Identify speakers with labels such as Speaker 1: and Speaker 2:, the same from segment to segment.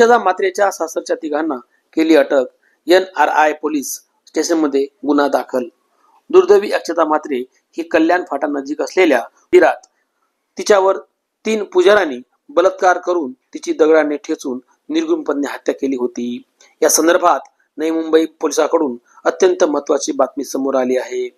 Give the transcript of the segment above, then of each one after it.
Speaker 1: अक्षदा मात्रेच्या सासरच्या तिघांना केली अटक. एन आर आय पोलीस स्टेशनमध्ये गुन्हा दाखल. दुर्दैवी अक्षता मात्रे ही कल्याण फाटा नजीक असलेल्या विरात. तिच्यावर तीन पुजाऱ्यांनी बलात्कार करून तिची दगडाने ठेचून निर्गुणपणे हत्या केली होती. या संदर्भात नवी मुंबई पोलिसांकडून अत्यंत महत्वाची बातमी समोर आली आहे.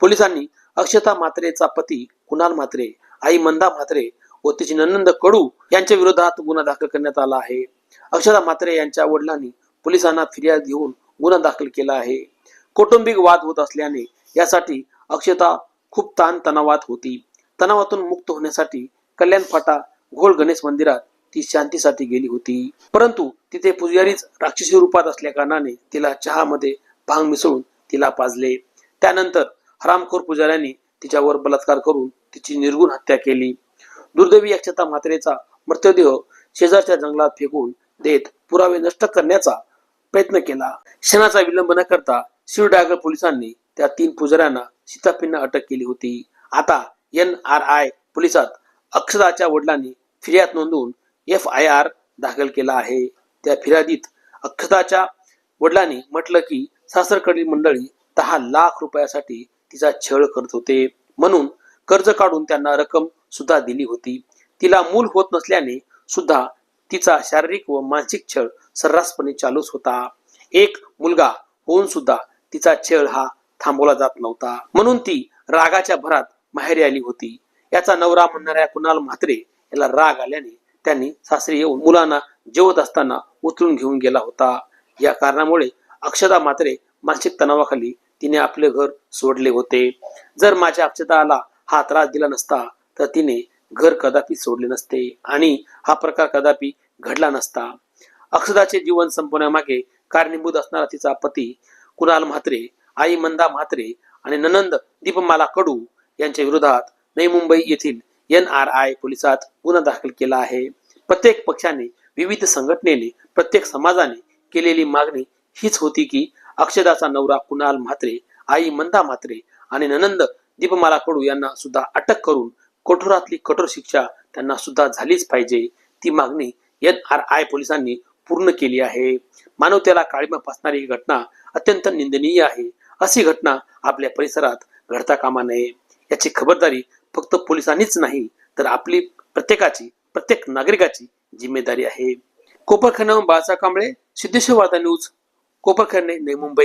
Speaker 1: पोलिसांनी अक्षता मात्रेचा पती कुणाल मात्रे आई मंदा म्हात्रे व तिची ननंद कडू यांच्या विरोधात गुन्हा दाखल करण्यात आला आहे. अक्षता म्हात्रे यांच्या वडिलांनी पोलिसांना फिर्याद घेऊन गुन्हा दाखल केला आहे. कौटुंबिक वाद होत असल्याने यासाठी अक्षता खूप ताण तणावात होती. तणावातून मुक्त होण्यासाठी कल्याण फाटा घोळ गणेश मंदिरात ती शांतीसाठी गेली होती. परंतु तिथे पुजारीच राक्षसी रूपात असल्या कारणाने तिला चहामध्ये भांग मिसळून तिला पाजले. त्यानंतर हरामखोर पुजाऱ्यांनी तिच्यावर बलात्कार करून तिची निर्गुण हत्या केली. दुर्दैवी अक्षता म्हात्रेचा मृतदेह शेजारच्या जंगलात फेकून देत पुरावे नष्ट करण्याचा प्रयत्न केला. क्षणाचा विलंब न करता शिवडागर पोलिसांनी त्या तीन पुजाऱ्यांना सीतापिंना अटक केली होती. आता एन आर आय पोलिसात अक्षदाच्या वडिलांनी फिर्याद नोंदवून एफ आय आर दाखल केला आहे. त्या फिर्यादीत अक्षदाच्या वडिलांनी म्हटलं की सासरकडील मंडळी दहा लाख रुपयासाठी तिचा छळ करत होते. म्हणून कर्ज काढून त्यांना रक्कम सुद्धा दिली होती. तिला मूल होत नसल्याने सुद्धा तिचा शारीरिक व मानसिक छळ सर्रासपणे चालूच होता. एक मुलगा होऊन सुद्धा तिचा छळ हा थांबवला जात नव्हता. म्हणून ती रागाच्या भरात माहेरी आली होती. याचा नवरा म्हणणाऱ्या कुणाल म्हात्रे याला राग आल्याने त्यांनी सासरी येऊन मुलांना जेवत असताना उचलून घेऊन गेला होता. या कारणामुळे अक्षता मात्रे मानसिक तणावाखाली तिने आपले घर सोडले होते. जर माझ्या अक्षताला हा त्रास दिला नसता तर तिने घर कदापि सोडले नसते आणि हा प्रकार कदापि घडला नसता. अक्षदाचे जीवन संपवण्यामागे कारणीभूत असणारा तिचा पती कुणाल म्हात्रे आई मंदा म्हात्रे आणि ननंद दीपमाला कडू यांच्या विरोधात नवी मुंबई येथील एन आर आय पोलिसात गुन्हा दाखल केला आहे. प्रत्येक पक्षाने विविध संघटनेने प्रत्येक समाजाने केलेली मागणी हीच होती की अक्षदाचा नवरा कुणाल म्हात्रे आई मंदा म्हात्रे आणि ननंद दीपमाला कडू यांना सुद्धा अटक करून कठोरातली कठोर शिक्षा त्यांना सुद्धा झालीच पाहिजे. ती मागणी एन आर आय पोलिसांनी पूर्ण केली आहे. मानवतेला काळीमा फासणारी ही घटना अत्यंत निंदनीय आहे. अशी घटना आपल्या परिसरात घडता कामा नये. याची खबरदारी फक्त पोलिसांनीच नाही तर आपली प्रत्येकाची प्रत्येक नागरिकाची जिम्मेदारी आहे. कोपरखैरणाहून बाळासाहेब कांबळे सिद्धेश्वर वार्ता न्यूज कोपरखैरणे नवी मुंबई.